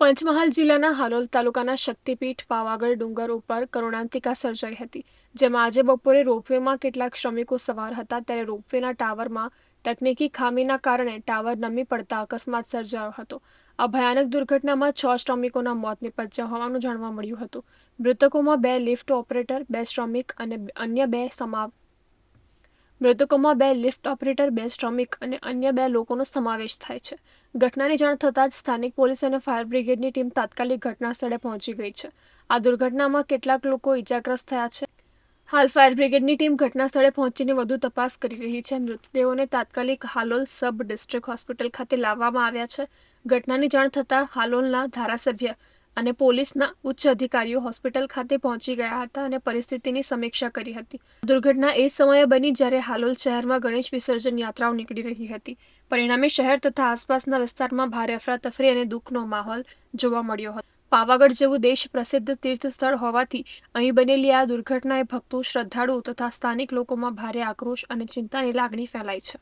પંચમહાલ જિલ્લાના હાલોલ તાલુકાના શક્તિપીઠ, પાવાગઢ, ડુંગર ઉપર કરુણાંતિકા સર્જાઈ હતી, જેમાં આજે બપોરે રોપવેમાં કેટલાક શ્રમિકો સવાર હતા, ત્યારે રોપવેના ટાવરમાં તકનીકી ખામીના કારણે ટાવર નમી પડતા અકસ્માત સર્જાયો હતો. આ ભયાનક દુર્ઘટનામાં છ શ્રમિકોના મોત નિપજ્યા હોવાનું જાણવા મળ્યું હતું. મૃતકોમાં બે લિફ્ટ ઓપરેટર, બે શ્રમિક અને અન્ય બે સમાવ મૃતકોમાં બે લિફ્ટ ઓપરેટર, બે શ્રમિક અને અન્ય બે લોકોનો સમાવેશ થાય છે. ઘટનાની જાણ થતાં જ સ્થાનિક પોલીસ અને ફાયર બ્રિગેડની ટીમ તાત્કાલિક ઘટના સ્થળે પહોંચી ગઈ છે. આ દુર્ઘટનામાં કેટલાક લોકો ઇજાગ્રસ્ત થયા છે. હાલ ફાયર બ્રિગેડની ટીમ ઘટના સ્થળે પહોંચીને વધુ તપાસ કરી રહી છે. મૃતદેહોને તાત્કાલિક હાલોલ સબ ડિસ્ટ્રિક્ટ હોસ્પિટલ ખાતે લાવવામાં આવ્યા છે. ઘટનાની જાણ થતાં હાલોલના ધારાસભ્ય અને પોલીસના ઉચ્ચ અધિકારીઓ હોસ્પિટલ ખાતે પહોંચી ગયા હતા અને પરિસ્થિતિની સમીક્ષા કરી હતી. દુર્ઘટના એ સમયે બની જ્યારે હાલોલ શહેરમાં ગણેશ વિસર્જન યાત્રાઓ નીકળી રહી હતી. પરિણામે શહેર તથા આસપાસના વિસ્તારમાં ભારે અફરાતફરી અને દુઃખનો માહોલ જોવા મળ્યો હતો. પાવાગઢ જેવું દેશ પ્રસિદ્ધ તીર્થ સ્થળ હોવાથી અહીં બનેલી આ દુર્ઘટનાએ ભક્તો, શ્રદ્ધાળુઓ તથા સ્થાનિક લોકોમાં ભારે આક્રોશ અને ચિંતાની લાગણી ફેલાઈ છે.